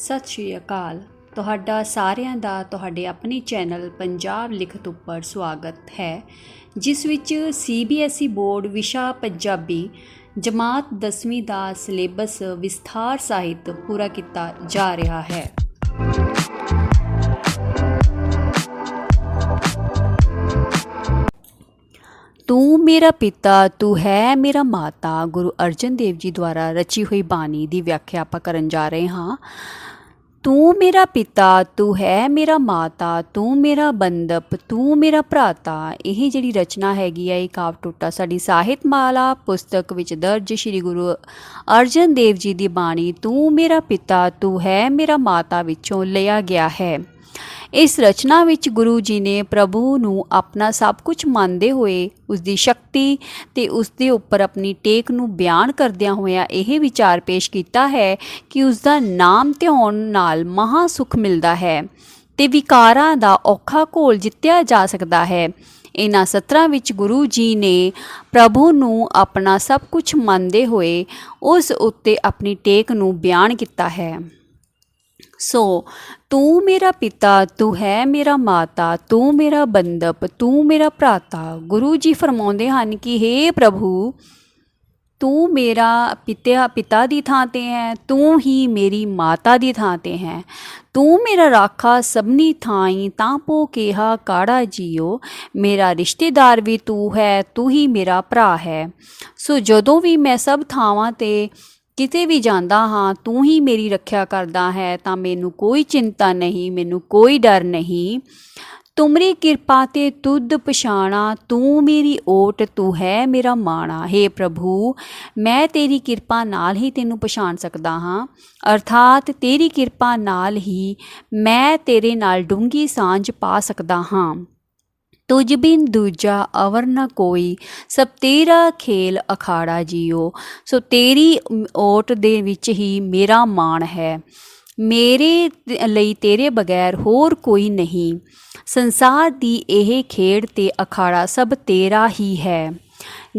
ਸਤਿ ਸ਼੍ਰੀ ਅਕਾਲ। ਤੁਹਾਡਾ ਸਾਰਿਆਂ ਦਾ ਤੁਹਾਡੇ ਆਪਣੇ ਚੈਨਲ ਪੰਜਾਬ ਲਿਖਤ ਉੱਪਰ ਸਵਾਗਤ ਹੈ, ਜਿਸ ਵਿੱਚ ਸੀਬੀਐਸਈ ਬੋਰਡ ਵਿਸ਼ਾ ਪੰਜਾਬੀ ਜਮਾਤ 10ਵੀਂ ਦਾ ਸਿਲੇਬਸ ਵਿਸਥਾਰ ਸਾਹਿਤ ਪੂਰਾ ਕੀਤਾ ਜਾ ਰਿਹਾ ਹੈ। ਤੂੰ ਮੇਰਾ ਪਿਤਾ, ਤੂੰ ਹੈ ਮੇਰਾ ਮਾਤਾ। ਗੁਰੂ ਅਰਜਨ ਦੇਵ ਜੀ ਦੁਆਰਾ ਰਚੀ ਹੋਈ ਬਾਣੀ ਦੀ ਵਿਆਖਿਆ ਆਪਾਂ ਕਰਨ ਜਾ ਰਹੇ ਹਾਂ। ਤੂੰ ਮੇਰਾ ਪਿਤਾ, ਤੂੰ ਹੈ ਮੇਰਾ ਮਾਤਾ, ਤੂੰ ਮੇਰਾ ਬੰਦਪ ਤੂੰ ਮੇਰਾ ਭਰਾਤਾ। ਇਹ ਜਿਹੜੀ ਰਚਨਾ ਹੈਗੀ ਆ, ਇਹ ਕਾਵ ਟੁੱਟਾ ਸਾਡੀ ਸਾਹਿਤ ਮਾਲਾ ਪੁਸਤਕ ਵਿੱਚ ਦਰਜ ਸ੍ਰੀ ਗੁਰੂ ਅਰਜਨ ਦੇਵ ਜੀ ਦੀ ਬਾਣੀ, ਤੂੰ ਮੇਰਾ ਪਿਤਾ, ਤੂੰ ਹੈ ਮੇਰਾ ਮਾਤਾ ਵਿੱਚੋਂ ਲਿਆ ਗਿਆ ਹੈ। ਇਸ ਰਚਨਾ ਵਿੱਚ ਗੁਰੂ ਜੀ ਨੇ ਪ੍ਰਭੂ ਨੂੰ ਆਪਣਾ ਸਭ ਕੁਝ ਮੰਨਦੇ ਹੋਏ ਉਸ ਦੀ ਸ਼ਕਤੀ ਤੇ ਉਸ ਦੇ ਉੱਪਰ ਆਪਣੀ ਟੇਕ ਨੂੰ ਬਿਆਨ ਕਰਦਿਆਂ ਹੋਇਆ ਇਹ ਵਿਚਾਰ ਪੇਸ਼ ਕੀਤਾ ਹੈ ਕਿ ਉਸ ਦਾ ਨਾਮ ਧਿਆਉਣ ਨਾਲ ਮਹਾ ਸੁਖ ਮਿਲਦਾ ਹੈ ਤੇ ਵਿਕਾਰਾਂ ਦਾ ਔਖਾ ਘੋਲ ਜਿੱਤਿਆ ਜਾ ਸਕਦਾ ਹੈ। ਇਹਨਾਂ ਸਤਰਾਂ ਵਿੱਚ ਗੁਰੂ ਜੀ ਨੇ ਪ੍ਰਭੂ ਨੂੰ ਆਪਣਾ ਸਭ ਕੁਝ ਮੰਨਦੇ ਹੋਏ ਉਸ ਉੱਤੇ ਆਪਣੀ ਟੇਕ ਨੂੰ ਬਿਆਨ ਕੀਤਾ ਹੈ। ਸੋ, ਤੂੰ ਮੇਰਾ ਪਿਤਾ, ਤੂੰ ਹੈ ਮੇਰਾ ਮਾਤਾ, ਤੂੰ ਮੇਰਾ ਬੰਦਪ ਤੂੰ ਮੇਰਾ ਭਰਾਤਾ। ਗੁਰੂ ਜੀ ਫਰਮਾਉਂਦੇ ਹਨ ਕਿ हे ਪ੍ਰਭੂ, ਤੂੰ ਮੇਰਾ ਪਿਤਾ ਪਿਤਾ ਦੀ ਥਾਂ ਤੇ ਹੈ, ਤੂੰ ਹੀ ਮੇਰੀ ਮਾਤਾ ਦੀ ਥਾਂ ਤੇ ਹੈ। ਤੂੰ ਮੇਰਾ ਰਾਖਾ ਸਭਨੀ ਥਾਈ, ਤਾਂ ਪੋ ਕਿਹਾ, ਕਾੜਾ ਜੀਓ। ਮੇਰਾ ਰਿਸ਼ਤੇਦਾਰ ਵੀ ਤੂੰ ਹੈ, ਤੂੰ ਹੀ ਮੇਰਾ ਭਰਾ ਹੈ। ਸੋ ਜਦੋਂ ਵੀ ਮੈਂ ਸਭ ਥਾਵਾਂ ਤੇ ਕਿਤੇ ਵੀ ਜਾਂਦਾ ਹਾਂ, ਤੂੰ ਹੀ ਮੇਰੀ ਰੱਖਿਆ ਕਰਦਾ ਹੈ, ਤਾਂ ਮੈਨੂੰ ਕੋਈ ਚਿੰਤਾ ਨਹੀਂ, ਮੈਨੂੰ ਕੋਈ ਡਰ ਨਹੀਂ। ਤੁਮਰੀ ਕਿਰਪਾ ਤੇ ਤੁਧ ਪਛਾਣਾ, ਤੂੰ ਮੇਰੀ ਓਟ, ਤੂੰ ਹੈ ਮੇਰਾ ਮਾਣਾ। हे ਪ੍ਰਭੂ, ਮੈਂ ਤੇਰੀ ਕਿਰਪਾ ਨਾਲ ਹੀ ਤੈਨੂੰ ਪਛਾਣ ਸਕਦਾ ਹਾਂ। ਅਰਥਾਤ ਤੇਰੀ ਕਿਰਪਾ ਨਾਲ ਹੀ ਮੈਂ ਤੇਰੇ ਨਾਲ ਡੂੰਗੀ ਸਾਂਝ ਪਾ ਸਕਦਾ ਹਾਂ। ਤੁਝ ਬਿਨ ਦੂਜਾ ਅਵਰ ਨ ਕੋਈ, ਸਭ ਤੇਰਾ ਖੇਲ ਅਖਾੜਾ ਜੀਓ। ਸੋ ਤੇਰੀ ਓਟ ਦੇ ਵਿੱਚ ਹੀ ਮੇਰਾ ਮਾਣ ਹੈ। ਮੇਰੇ ਲਈ ਤੇਰੇ ਬਗੈਰ ਹੋਰ ਕੋਈ ਨਹੀਂ। ਸੰਸਾਰ ਦੀ ਇਹ ਖੇਡ ਤੇ ਅਖਾੜਾ ਸਭ ਤੇਰਾ ਹੀ ਹੈ।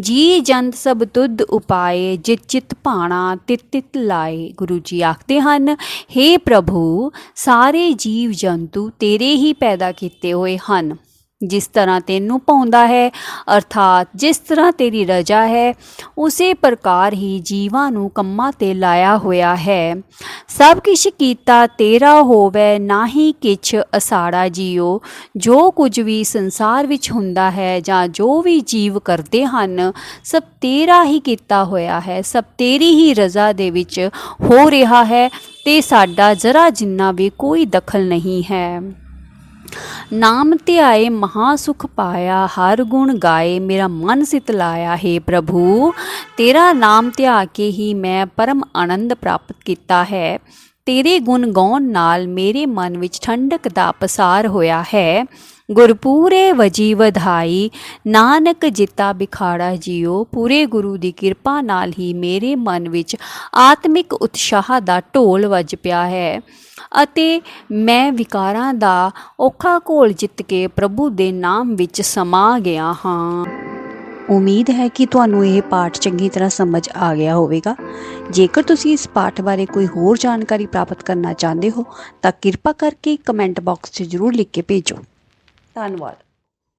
ਜੀ ਜੰਤ ਸਭ ਤੁਧ ਉਪਾਏ, ਜਿਤ ਚਿਤ ਭਾਣਾ ਤਿਤ ਤਿਤ ਲਾਏ। ਗੁਰੂ ਜੀ ਆਖਦੇ ਹਨ हे ਪ੍ਰਭੂ, ਸਾਰੇ ਜੀਵ ਜੰਤੂ ਤੇਰੇ ਹੀ ਪੈਦਾ ਕੀਤੇ ਹੋਏ ਹਨ। ਜਿਸ ਤਰ੍ਹਾਂ ਤੈਨੂੰ ਪਾਉਂਦਾ ਹੈ, ਅਰਥਾਤ ਜਿਸ ਤਰ੍ਹਾਂ ਤੇਰੀ ਰਜਾ ਹੈ, ਉਸੇ ਪ੍ਰਕਾਰ ਹੀ ਜੀਵਾਂ ਨੂੰ ਕੰਮਾਂ ਤੇ ਲਾਇਆ ਹੋਇਆ ਹੈ। ਸਭ ਕੁਛ ਕੀਤਾ ਤੇਰਾ ਹੋਵੇ ਨਾ ਹੀ ਕਿਛ ਅਸਾੜਾ ਜੀਓ। ਜੋ ਕੁਝ ਵੀ ਸੰਸਾਰ ਵਿੱਚ ਹੁੰਦਾ ਹੈ ਜਾਂ ਜੋ ਵੀ ਜੀਵ ਕਰਦੇ ਹਨ, ਸਭ ਤੇਰਾ ਹੀ ਕੀਤਾ ਹੋਇਆ ਹੈ, ਸਭ ਤੇਰੀ ਹੀ ਰਜ਼ਾ ਦੇ ਵਿੱਚ ਹੋ ਰਿਹਾ ਹੈ, ਤੇ ਸਾਡਾ ਜ਼ਰਾ ਜਿੰਨਾ ਵੀ ਕੋਈ ਦਖਲ ਨਹੀਂ ਹੈ। ਨਾਮ ਧਿਆਏ ਮਹਾ ਸੁਖ ਪਾਇਆ, ਹਰ ਗੁਣ ਗਾਏ, ਮੇਰਾ ਮਨ ਸਿਤਲਾਇਆ ਹੈ ਪ੍ਰਭੂ, ਤੇਰਾ ਨਾਮ ਧਿਆ ਕੇ ਹੀ ਮੈਂ ਪਰਮ ਆਨੰਦ ਪ੍ਰਾਪਤ ਕੀਤਾ ਹੈ। ਤੇਰੇ ਗੁਣ ਗਾਉਣ ਨਾਲ ਮੇਰੇ ਮਨ ਵਿੱਚ ਠੰਡਕ ਦਾ ਪਸਾਰ ਹੋਇਆ ਹੈ। ਗੁਰਪੂਰੇ ਵਜੀ ਵਧਾਈ, ਨਾਨਕ ਜਿਤਾ ਬਿਖਾੜਾ ਜੀਓ ਪੂਰੇ ਗੁਰੂ ਦੀ ਕਿਰਪਾ ਨਾਲ ਹੀ ਮੇਰੇ ਮਨ ਵਿੱਚ ਆਤਮਿਕ ਉਤਸ਼ਾਹ ਦਾ ਢੋਲ ਵੱਜ ਪਿਆ ਹੈ ਅਤੇ ਮੈਂ ਵਿਕਾਰਾਂ ਦਾ ਔਖਾ ਘੋਲ ਜਿੱਤ ਕੇ ਪ੍ਰਭੂ ਦੇ ਨਾਮ ਵਿੱਚ ਸਮਾ ਗਿਆ ਹਾਂ। ਉਮੀਦ ਹੈ ਕਿ ਤੁਹਾਨੂੰ ਇਹ ਪਾਠ ਚੰਗੀ ਤਰ੍ਹਾਂ ਸਮਝ ਆ ਗਿਆ ਹੋਵੇਗਾ। ਜੇਕਰ ਤੁਸੀਂ ਇਸ ਪਾਠ ਬਾਰੇ ਕੋਈ ਹੋਰ ਜਾਣਕਾਰੀ ਪ੍ਰਾਪਤ ਕਰਨਾ ਚਾਹੁੰਦੇ ਹੋ, ਤਾਂ ਕਿਰਪਾ ਕਰਕੇ ਕਮੈਂਟ ਬਾਕਸ 'ਚ ਜ਼ਰੂਰ ਲਿਖ ਕੇ ਭੇਜੋ। ਧੰਨਵਾਦ